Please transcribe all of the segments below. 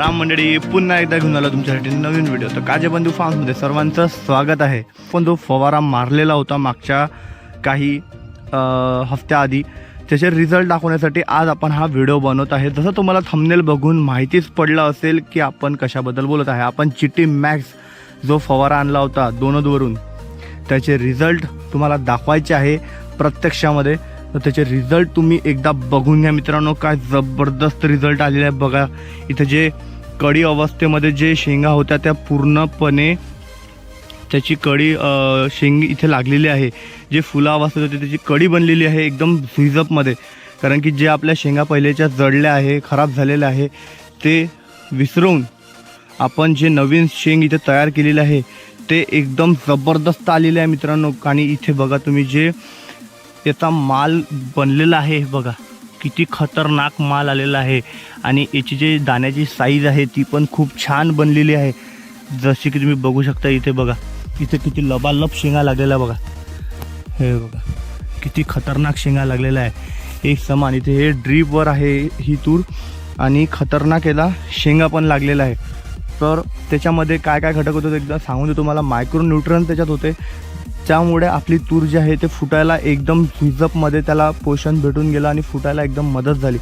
राम मंडळी पुन्हा एकदा घेऊन आलो तुमच्यासाठी नवीन व्हिडिओ तर काजेबंधू फार्ममध्ये सर्वांचं स्वागत आहे. पण जो फवारा मारलेला होता मागच्या काही हफ्त्याआधी त्याचे रिझल्ट दाखवण्यासाठी आज आपण हा व्हिडिओ बनवत आहे. जसं तुम्हाला थंबनेल बघून माहितीच पडलं असेल की आपण कशाबद्दल बोलत आहे. आपण चिटी मॅक्स जो फवारा आणला होता दोनदवरून त्याचे रिझल्ट तुम्हाला दाखवायचे आहे प्रत्यक्षामध्ये. तर त्याचे रिझल्ट तुम्ही एकदा बघून घ्या मित्रांनो. काय जबरदस्त रिझल्ट आलेले आहे. बघा इथं जे कडी अवस्थेमध्ये जे शेंगा होत्या त्या पूर्णपणे त्याची कडी शेंग इथे लागलेली आहे. जे फुलं अवस्थेत होते त्याची कडी बनलेली आहे एकदम झुईजपमध्ये कारण की जे आपल्या शेंगा पहिलेच्या जडल्या आहे खराब झालेल्या आहे ते विसरून आपण जे नवीन शेंग इथे तयार केलेले आहे ते एकदम जबरदस्त आलेले आहे मित्रांनो. आणि इथे बघा तुम्ही जे याचा माल बनलेला आहे हे बघा. किती खतरनाक माल आलेला आहे. आणि याची जे दाण्याची साईज आहे ती पण खूप छान बनलेली आहे. जशी की तुम्ही बघू शकता इथे बघा. इथे किती लबालब शेंगा लागलेला आहे बघा. हे बघा. किती खतरनाक शेंगा लागलेला आहे. एक समान इथे हे ड्रीपवर आहे ही तूर. आणि खतरनाक याला शेंगा पण लागलेला आहे. तर त्याच्यामध्ये काय काय घटक होतो एकदा सांगून देतो तुम्हाला. मायक्रो न्यूट्रन त्याच्यात होते. त्यामुळे आपली तूर जी आहे ते फुटायला एकदम हिजपमध्ये त्याला पोषण भेटून गेलं आणि फुटायला एकदम मदत झाली.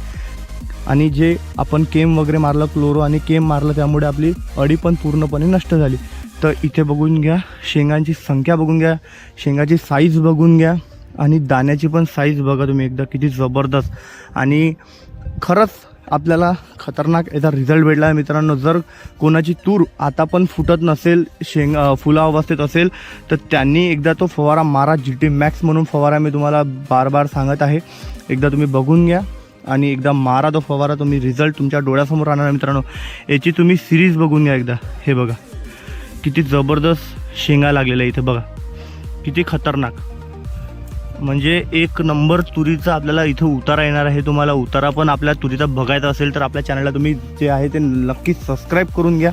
आणि जे आपण केम वगैरे मारलं क्लोरो आणि केम मारलं त्यामुळे आपली अडी पण पूर्णपणे नष्ट झाली. तर इथे बघून घ्या शेंगांची संख्या बघून घ्या शेंगाची साईज बघून घ्या आणि दाण्याची पण साईज बघा तुम्ही एकदा किती जबरदस्त. आणि खरंच आपल्याला खतरनाक याचा रिझल्ट भेटला आहे मित्रांनो. जर कोणाची तूर आता पण फुटत नसेल शेंग फुला अवस्थेत असेल तर त्यांनी एकदा तो फवारा मारा जी टी मॅक्स म्हणून फवारा मी तुम्हाला बार बार सांगत आहे. एकदा तुम्ही बघून घ्या आणि एकदा मारा तो फवारा तुम्ही रिझल्ट तुमच्या डोळ्यासमोर राहणार मित्रांनो. याची तुम्ही सिरीज बघून घ्या एकदा. हे बघा. किती जबरदस्त शेंगा लागलेल्या इथे बघा. किती खतरनाक. म्हणजे एक नंबर तुरीचा आपल्याला इथं उतारा येणार आहे तुम्हाला उतारा पण आपल्या तुरीचा बघायचा असेल तर आपल्या चॅनलला तुम्ही जे आहे ते नक्की सबस्क्राईब करून घ्या.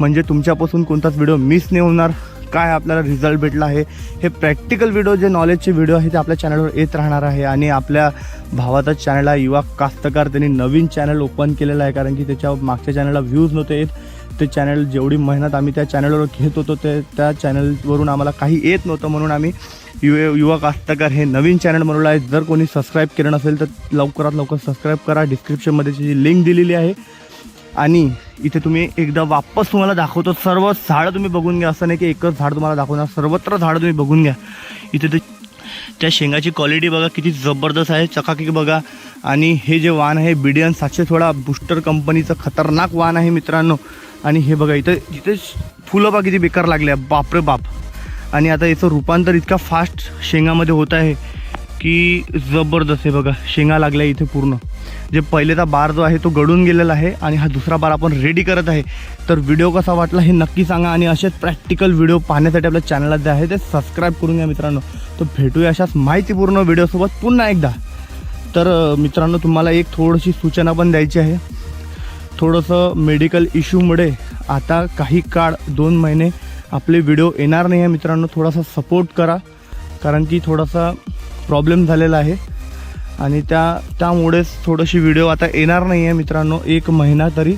म्हणजे तुमच्यापासून कोणताच व्हिडिओ मिस नाही होणार. काय आपल्याला रिझल्ट भेटला आहे हे प्रॅक्टिकल व्हिडिओ जे नॉलेजचे व्हिडिओ आहे ते आपल्या चॅनलवर येत राहणार आहे. आणि आपल्या भावाचा चॅनल आहे युवा कास्तकार त्यांनी नवीन चॅनल ओपन केलेला आहे कारण की त्याच्या मागच्या चॅनलला व्ह्यूज नव्हते येत. ते चॅनल जेवढी मेहनत आम्ही त्या चॅनलवर घेत होतो ते त्या चॅनलवरून आम्हाला काही येत नव्हतं म्हणून आम्ही यु युवा कास्तकार हे नवीन चॅनल बनवलं आहे. जर कोणी सबस्क्राईब केलं नसेल तर लवकरात लवकर सबस्क्राईब करा. डिस्क्रिप्शनमध्ये जी लिंक दिलेली आहे. आणि इथे तुम्ही एकदा वापस तुम्हाला दाखवतो. सर्व झाडं तुम्ही बघून घ्या. असं नाही की एकच झाड तुम्हाला दाखवणार. सर्वत्र झाडं तुम्ही बघून घ्या. इथे ते त्या शेंगाची क्वालिटी बघा. किती जबरदस्त आहे. चकाकी बघा. आणि हे जे वाण आहे बिडियन सातशे सोळा बुस्टर कंपनीचं खतरनाक वाण आहे मित्रांनो. आणि हे बघा इथं इथे फुलं बा किती बेकार लागले आहे. बापरे बाप. आणि आता याचं रूपांतर इतका फास्ट शेंगामध्ये होत आहे की जबरदस्त आहे बघा. शेंगा लागल्या इथे पूर्ण. जे पहिलेचा बार जो आहे तो गळून गेलेला आहे आणि हा दुसरा बार आपण रेडी करत आहे. तर व्हिडिओ कसा वाटला हे नक्की सांगा आणि असेच प्रॅक्टिकल व्हिडिओ पाहण्यासाठी आपल्या चॅनलला जे आहे ते सबस्क्राईब करून घ्या मित्रांनो. तर भेटूया अशाच माहितीपूर्ण व्हिडिओसोबत पुन्हा एकदा. तर मित्रांनो तुम्हाला एक थोडीशी सूचना पण द्यायची आहे. थोडंसं मेडिकल इश्यूमुळे आता काही काळ दोन महिने आपले व्हिडिओ येणार नाही आहे मित्रांनो. थोडासा सपोर्ट करा. कारण की थोडासा प्रॉब्लेम झालेला आहे. आणि त्या त्यामुळेच थोडीशी व्हिडिओ आता येणार नाही आहे मित्रांनो. एक महिना तरी.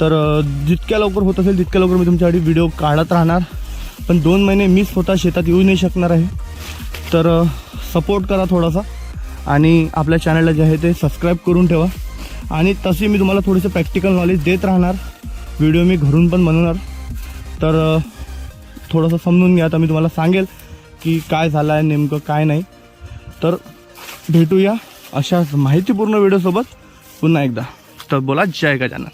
तर जितक्या लवकर होत असेल तितक्या लवकर मी तुमच्यासाठी व्हिडिओ काढत राहणार. पण दोन महिने मी स्वतः शेतात येऊ नाही शकणार आहे. तर सपोर्ट करा थोडासा. आणि आपल्या चॅनलला जे आहे ते सबस्क्राईब करून ठेवा. आणि तशी मी तुम्हाला थोडेसे प्रॅक्टिकल नॉलेज देत राहणार. व्हिडिओ मी घरून पण बनवणार. तर थोडंसं समजून घ्या. आता मी तुम्हाला सांगेल की काय झालं आहे नेमकं काय नाही. तर भेटूया अशाच माहितीपूर्ण व्हिडिओसोबत पुन्हा एकदा. तर बोला जय गजानन.